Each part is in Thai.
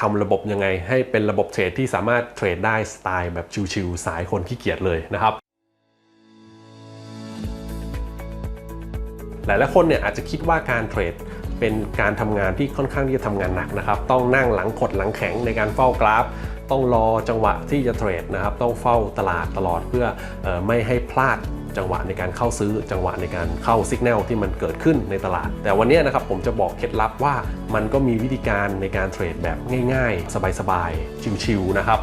ทำระบบยังไง ให้เป็นระบบเทรดที่สามารถเทรดได้สไตล์แบบชิวๆสายคนขี้เกียจเลยนะครับหลายๆคนเนี่ยอาจจะคิดว่าการเทรดเป็นการทำงานที่ค่อนข้างที่จะทำงานหนักนะครับ ต้องนั่งหลังขดหลังแข็งในการเฝ้ากราฟ ต้องรอจังหวะที่จะเทรดนะครับ ต้องเฝ้าตลาดตลอดเพื่อออไม่ให้พลาด จังหวะในการเข้าซื้อ จังหวะในการเข้าสัญญาณที่มันเกิดขึ้นในตลาด แต่วันนี้นะครับผมจะบอกเคล็ดลับว่ามันก็มีวิธีการในการเทรดแบบง่าย ๆ สบายๆชิวๆนะครับ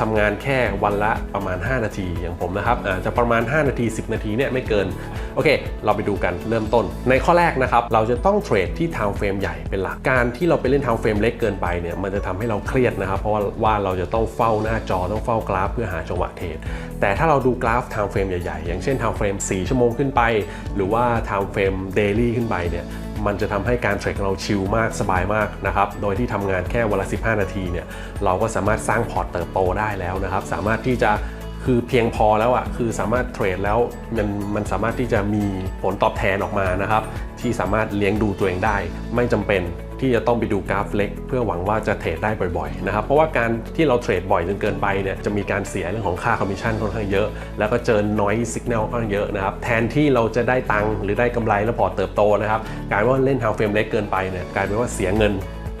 ทำงานแค่วันละประมาณ 5 นาทีอย่างผมนะครับจะประมาณ 5 นาที 10 นาทีเนี่ยไม่เกิน โอเค เราไปดูกันเริ่มต้น ในข้อแรกนะครับ เราจะต้องเทรดที่ time frame ใหญ่เป็นหลักการที่เราไปเล่น time frame เล็กเกินไปเนี่ยมันจะทำให้เราเครียดนะครับ เพราะว่าเราจะต้องเฝ้าหน้าจอต้องเฝ้ากราฟเพื่อหาจังหวะเทรดแต่ถ้าเราดูกราฟ time frame ใหญ่ๆ อย่างเช่น time frame 4ชั่วโมงขึ้นไป หรือว่า time frame daily ขึ้นไปเนี่ย มันจะทำให้การเทรดของเราชิลมากสบายมากนะครับ โดยที่ทำงานแค่วันละ 15 นาทีเนี่ยเราก็สามารถสร้างพอร์ตเติบโตได้แล้วนะครับ สามารถที่จะคือเพียงพอแล้วอะ่ะคือสามารถเทรดแล้วมันมันสามารถที่จะมีผลตอบแทนออกมานะครับ ที่สามารถเลี้ยงดูตัวเองได้ ไม่จำเป็น ที่จะต้องไปดูกราฟเล็ก เพื่อหวังว่าจะเทรดได้บ่อยๆนะครับเพราะว่าการที่เราเทรดบ่อยจนเกินไปเนี่ยจะมีการเสียเรื่องของค่าคอมมิชชั่นค่อนข้างเยอะ แล้วก็เจอ noise signal ค่อนข้างเยอะนะครับแทนที่เราจะได้ตังค์หรือได้กำไรแล้วพอเติบโตนะครับกลายว่าเล่นทางเฟรมเล็กเกินไปเนี่ยกลายเป็นว่าเสียเงิน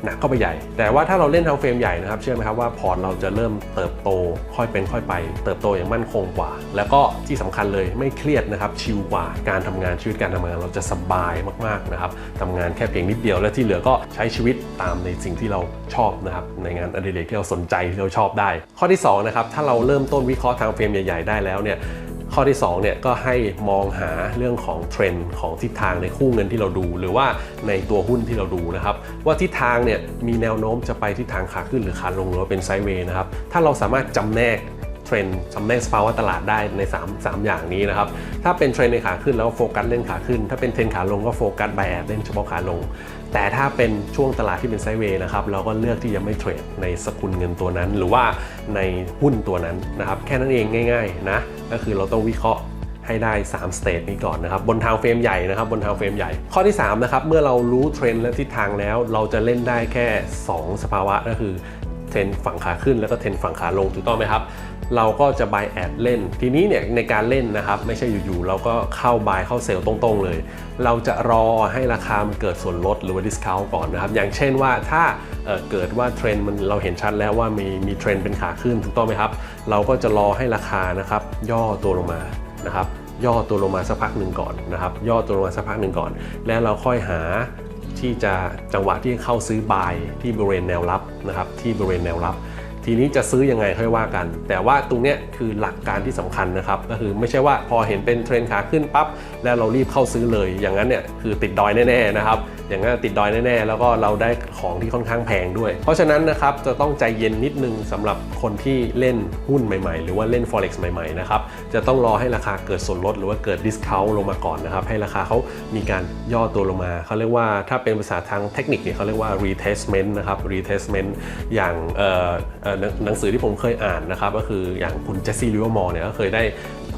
หนักเข้าไปใหญ่ แต่ว่าถ้าเราเล่นทางเฟรมใหญ่นะครับ เชื่อไหมครับว่าพอร์ตเราจะเริ่มเติบโตค่อยเป็นค่อยไป เติบโตอย่างมั่นคงกว่า แล้วก็ที่สำคัญเลยไม่เครียดนะครับชิลกว่าการทำงานชีวิตการทำงานเราจะสบายมากๆนะครับทำงานแค่เพียงนิดเดียวและที่เหลือก็ใช้ชีวิตตามในสิ่งที่เราชอบนะครับในงานอดิเรกที่เราสนใจที่เราชอบได้ ข้อที่สองนะครับถ้าเราเริ่มต้นวิเคราะห์ทางเฟรมใหญ่ ๆ ได้แล้วเนี่ย ข้อที่2เนี่ยก็ให้มองหาเรื่องของเทรนด์ของทิศทางในคู่เงินที่เราดู หรือว่าในตัวหุ้นที่เราดูนะครับ ว่าทิศทางเนี่ยมีแนวโน้มจะไปทิศทางขาขึ้นหรือขาลงหรือว่าเป็นไซด์เวย์นะครับถ้าเราสามารถจำแนก ทรนด์จำแนกสภาวะตลาดได้ใน 3 3 อย่างนี้นะครับ ถ้าเป็นเทรนด์ในขาขึ้นแล้วโฟกัสเล่นขาขึ้น ถ้าเป็นเทรนด์ขาลงก็โฟกัสไบแอดเล่นเฉพาะขาลง แต่ถ้าเป็นช่วงตลาดที่เป็นไซด์เวย์นะครับเราก็เลือกที่จะไม่เทรดในสกุลเงินตัวนั้น หรือว่าในหุ้นตัวนั้นนะครับแค่นั้นเองง่ายๆนะก็คือเราต้องวิเคราะห์ให้ได้ 3 สเตจนี้ก่อนนะครับบนทางเฟรมใหญ่นะครับบนทางเฟรมใหญ่ ข้อที่3นะครับเมื่อเรารู้เทรนด์และทิศทางแล้ว เราจะเล่นได้แค่ 2 สภาวะก็คือ เทรนฝั่งขาขึ้นแล้วก็เทรนฝั่งขาลงถูกต้องไหมครับ เราก็จะ buy add เล่น ทีนี้เนี่ยในการเล่นนะครับ ไม่ใช่อยู่ๆเราก็เข้า buy เข้าเซลล์ตรงๆเลย เราจะรอให้ราคามันเกิดส่วนลดหรือว่า discount ก่อนนะครับ อย่างเช่นว่าถ้าเเกิดว่าเทรนมันเราเห็นชัดแล้วว่ามีมีเทรนเป็นขาขึ้นถูกต้องไหมครับ เราก็จะรอให้ราคานะครับย่อตัวลงมานะครับย่อตัวลงมาสักพักหนึ่งก่อนนะครับ ย่อตัวลงมาสักพักหนึ่งก่อน แล้วเราค่อยหา ที่จะจังหวะที่เข้าซื้อบายที่บริเวณแนวรับนะครับที่บริเวณแนวรับ ทีนี้จะซื้อยังไงค่อยว่ากัน แต่ว่าตรงเนี้ยคือหลักการที่สำคัญนะครับก็คือไม่ใช่ว่าพอเห็นเป็นเทรนขาขึ้นปั๊บแล้วเรารีบเข้าซื้อเลยอย่างนั้นเนี่ยคือติดดอยแน่ๆนะครับ อย่างนั้นติดดอยแน่ๆ แล้วก็เราได้ของที่ค่อนข้างแพงด้วย เพราะฉะนั้นนะครับจะต้องใจเย็นนิดนึงสำหรับคนที่เล่นหุ้นใหม่ๆ หรือว่าเล่น forex ใหม่ๆนะครับจะต้องรอให้ราคาเกิดส่วนลดหรือว่าเกิด discount ลงมาก่อนนะครับให้ราคาเขามีการย่อตัวลงมาเขาเรียกว่าถ้าเป็นภาษาทางเทคนิคเนี่ยเขาเรียกว่า retestment นะครับ retestment อย่างหนังหนังสือที่ผมเคยอ่านนะครับก็คืออย่างคุณเจสซี่ลิเวอร์มอร์เนี่ยก็เคยได้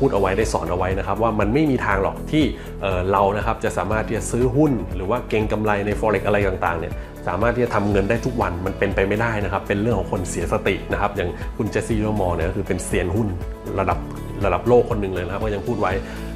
พูดเอาไว้ได้สอนเอาไว้นะครับว่ามันไม่มีทางหรอกที่เเรานะครับจะสามารถที่จะซื้อหุ้น หรือว่าเก็งกำไรใน forex อะไรต่างๆเนี่ยสามารถที่จะทำเงินได้ทุกวันมันเป็นไปไม่ได้นะครับ เป็นเรื่องของคนเสียสตินะครับ อย่างคุณเจสซี่โรมอร์เนี่ยก็คือเป็นเซียนหุ้นระดับระดับโลกคนหนึ่งเลยนะครับก็ยังพูดไว้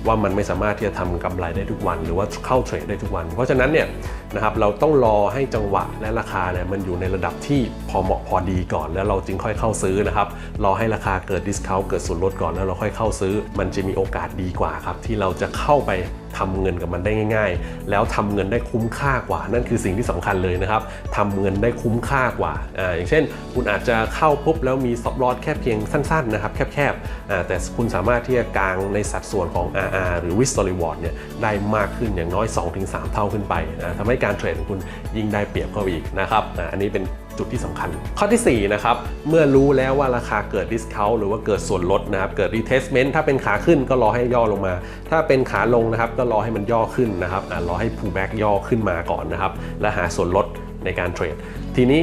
ว่ามันไม่สามารถที่จะทำกำไรได้ทุกวัน หรือว่าเข้าเทรดได้ทุกวัน เพราะฉะนั้นเนี่ยนะครับเราต้องรอให้จังหวะและราคาเนี่ยมันอยู่ในระดับที่พอเหมาะพอดีก่อน แล้วเราจึงค่อยเข้าซื้อนะครับรอให้ราคาเกิดดิสคาวเกิดส่วนลดก่อนแล้วเราค่อยเข้าซื้อ มันจะมีโอกาสดีกว่าครับที่เราจะเข้าไปทำเงินกับมันได้ง่าย ๆ แล้วทำเงินได้คุ้มค่ากว่า นั่นคือสิ่งที่สำคัญเลยนะครับทำเงินได้คุ้มค่ากว่าอ่าอย่างเช่น คุณอาจจะเข้าปุ๊บแล้วมีซับลอดแค่เพียงสั้นๆนะครับแคบๆอ่าแต่คุณสามารถที่จะกางในสัดส่วนของ RR หรือ risk to reward เนี่ยได้มากขึ้นอย่างน้อย 2-3 เท่าขึ้นไปนะทำให้การเทรดของคุณยิ่งได้เปรียบเข้าไปอีกนะครับอันนี้เป็นจุดที่สำคัญ ข้อทีสี่ 4 นะครับ เมื่อรู้แล้วว่าราคาเกิด discount หรือว่าเกิดส่วนลดนะครับ เกิด retestment ถ้าเป็นขาขึ้นก็รอให้ย่อลงมา ถ้าเป็นขาลงนะครับ ก็รอให้มันย่อขึ้นนะครับรอให้ pullback ย่อขึ้นมาก่อนนะครับ และหาส่วนลดในการเทรด ทีนี้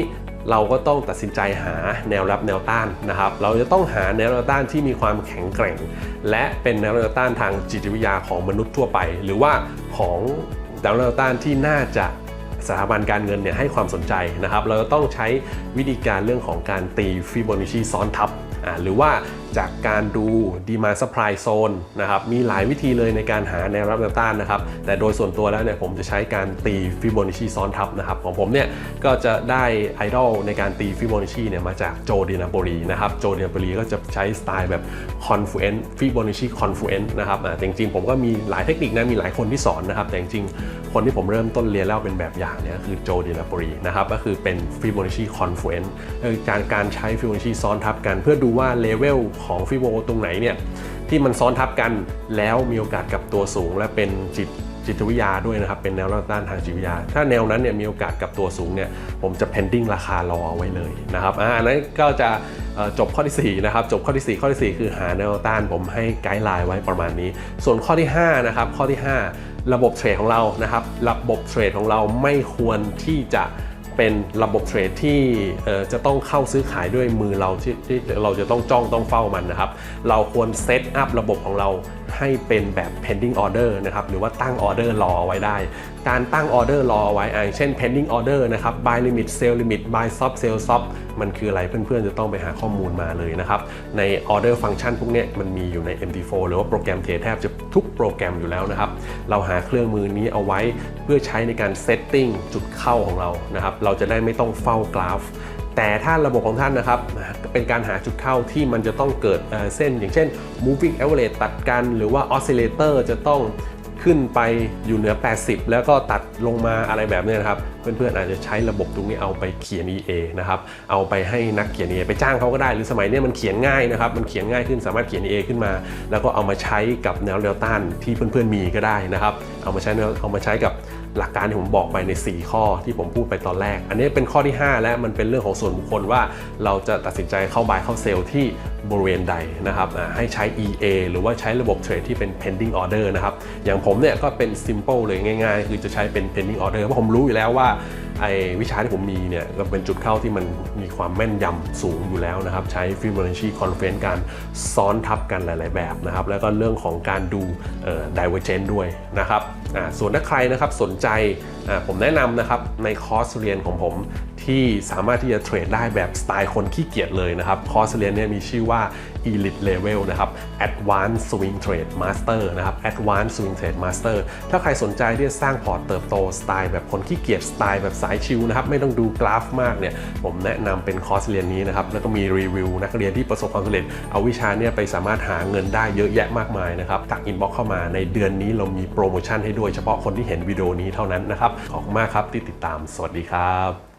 เราก็ต้องตัดสินใจหาแนวรับแนวต้านนะครับ เราจะต้องหาแนวรับต้านที่มีความแข็งแกร่ง และเป็นแนวรับต้านทางจิตวิทยาของมนุษย์ทั่วไป หรือว่าของแนวรับต้านที่น่าจะสถาบันการเงินเนี่ยให้ความสนใจนะครับ เราจะต้องใช้วิธีการเรื่องของการตีฟิโบนัชชีซ้อนทับหรือว่า จากการดู demand supply zone นะครับ มีหลายวิธีเลยในการหาแนวรับแนวต้านนะครับ แต่โดยส่วนตัวแล้วเนี่ยผมจะใช้การตีฟิโบนัชชีซ้อนทับนะครับ ของผมเนี่ยก็จะได้ไอดอลในการตีฟิโบนัชชีเนี่ยมาจากโจเดีนาโปลีนะครับ โจเดีนาโปลีก็จะใช้สไตล์แบบ confluent ฟิโบนัชชี confluent นะครับแต่จริงๆผมก็มีหลายเทคนิคนะมีหลายคนที่สอนนะครับ แต่จริงๆคนที่ผมเริ่มต้นเรียนแล้วเป็นแบบอย่างเนี่ยคือโจเดีนาโปลีนะครับก็คือเป็นฟิโบนัชชี confluent คือการการใช้ฟิโบนัชชีซ้อนทับกัน เพื่อดูว่าเลเวลของฟิโบตรงไหนเนี่ยที่มันซ้อนทับกันแล้วมีโอกาสกับตัวสูง และเป็นจิตจิตวิทยาด้วยนะครับ เป็นแนวต้านทางจิตวิทยา ถ้าแนวนั้นเนี่ยมีโอกาสกับตัวสูงเนี่ยผมจะ pending ราคารอเอาไว้เลยนะครับอันนั้นก็จะจบข้อที่4นะครับจบข้อที่ 4 ข้อที่ 4 คือหาแนวต้านผมให้ไกด์ไลน์ไว้ประมาณนี้ ส่วนข้อที่5นะครับข้อที่ 5 ระบบเทรดของเรานะครับระบบเทรดของเราไม่ควรที่จะ เป็นระบบเทรดที่จะต้องเข้าซื้อขายด้วยมือเราที่ที่เราจะต้องจ้องต้องเฝ้ามันนะครับ เราควรเซตอัพระบบของเรา ให้เป็นแบบ pending order นะครับหรือว่าตั้งออเดอร์รอเอาไว้ได้ การตั้งออเดอร์รอเอาไว้อ่าอย่างเช่น pending order นะครับ buy limit sell limit buy stop sell stop มันคืออะไรเพื่อนๆ จะต้องไปหาข้อมูลมาเลยนะครับ ใน order function พวกนี้มันมีอยู่ใน MT4 หรือว่าโปรแกรมเทรดแทบจะทุกโปรแกรมอยู่แล้วนะครับ เราหาเครื่องมือนี้เอาไว้เพื่อใช้ในการ setting จุดเข้าของเรานะครับ เราจะได้ไม่ต้องเฝ้ากราฟ แต่ถ้าระบบของท่านนะครับเป็นการหาจุดเข้าที่มันจะต้องเกิดเส้น อย่างเช่น moving average ตัดกันหรือว่า oscillator จะต้องขึ้นไปอยู่เหนือ 80 แล้วก็ตัดลงมาอะไรแบบนี้นะครับ เพื่อนๆอาจจะใช้ระบบตรงนี้เอาไปเขียน EA นะครับ เอาไปให้นักเขียน EA ไปจ้างเขาก็ได้ หรือสมัยนี้มันเขียนง่ายนะครับ มันเขียนง่ายขึ้นสามารถเขียน EA ขึ้นมา แล้วก็เอามาใช้กับแนวแนวต้านที่เพื่อนๆมีก็ได้นะครับ เอามาใช้เอามาใช้กับ หลักการที่ผมบอกไปใน 4 ข้อที่ผมพูดไปตอนแรก อันนี้เป็นข้อที่ 5 และมันเป็นเรื่องของส่วนบุคคลว่าเราจะตัดสินใจเข้าบายเข้าเซลล์ที่บริเวณใดนะครับให้ใช้ EA หรือว่าใช้ระบบเทรดที่เป็น pending order นะครับ อย่างผมเนี่ยก็เป็น simple เลยง่ายๆ คือจะใช้เป็น pending order เพราะผมรู้อยู่แล้วว่า ไอ้วิชาที่ผมมีเนี่ยก็เป็นจุดเข้าที่มันมีความแม่นยำสูงอยู่แล้วนะครับ ใช้ Fibonacci Conference การซ้อนทับกันหลาย ๆ แบบนะครับ แล้วก็เรื่องของการดูเวอร์เจนด้วยนะครับส่วนถ้าใครนะครับสนใจผมแนะนำนะครับในคอร์สเรียนของผม ที่สามารถที่จะเทรดได้แบบสไตล์คนขี้เกียจเลยนะครับ คอร์สเรียนเนี่ยมีชื่อว่า Elite Level นะครับ Advanced Swing Trade Master นะครับ Advanced Swing Trade Master ถ้าใครสนใจที่จะสร้างพอร์ตเติบโตสไตล์แบบคนขี้เกียจสไตล์แบบสายชิลนะครับ ไม่ต้องดูกราฟมากเนี่ย ผมแนะนำเป็นคอร์สเรียนนี้นะครับ แล้วก็มีรีวิวนักเรียนที่ประสบความสำเร็จ เอาวิชาเนี่ยไปสามารถหาเงินได้เยอะแยะมากมายนะครับทักอินบ็อกเข้ามาในเดือนนี้เรามีโปรโมชั่นให้ด้วยเฉพาะคนที่เห็นวิดีโอนี้เท่านั้นนะครับ ขอบคุณมากครับที่ติดตาม สวัสดีครับ